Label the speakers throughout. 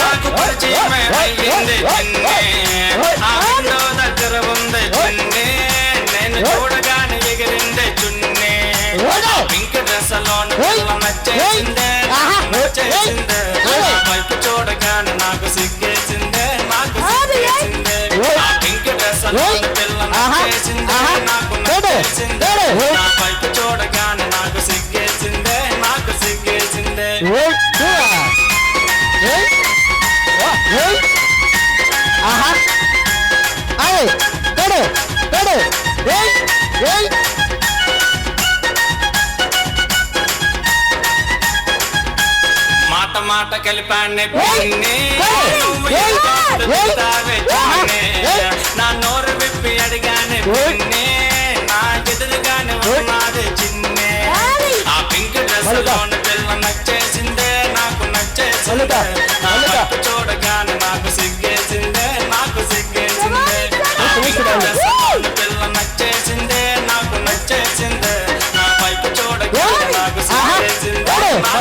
Speaker 1: నాకు పరిచయమైంది చిన్నే. ఆ విండో దగ్గర ఉంది చిన్నే. నేను చూడగానే నాకు సిగ్గేసిందే. నాకు సిగ్గేసిందే. పింక్
Speaker 2: డ్రెస్లోని ఆహా ఆయ్ పెడు పెడు ఏయ్ ఏయ్
Speaker 1: మాట మాట కలిపాన్ని నా నోరు విప్పి అడిగానే పిన్నే నా ఎదురుగానే ఉన్నది చిన్నే ఆ పింక్ డ్రెస్ ఉన్న పిల్ల నచ్చేసిందే నాకు నచ్చేసిందే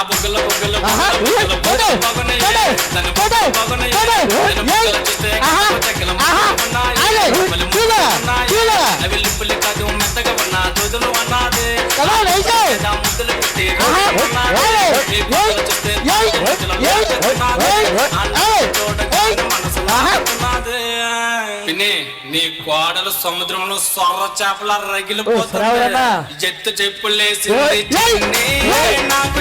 Speaker 1: ఆ నీ కోడలు సముద్రంలో సొర్ర చేపల రగిలిపోతున్నా జట్టు చెప్పులేసి నాకు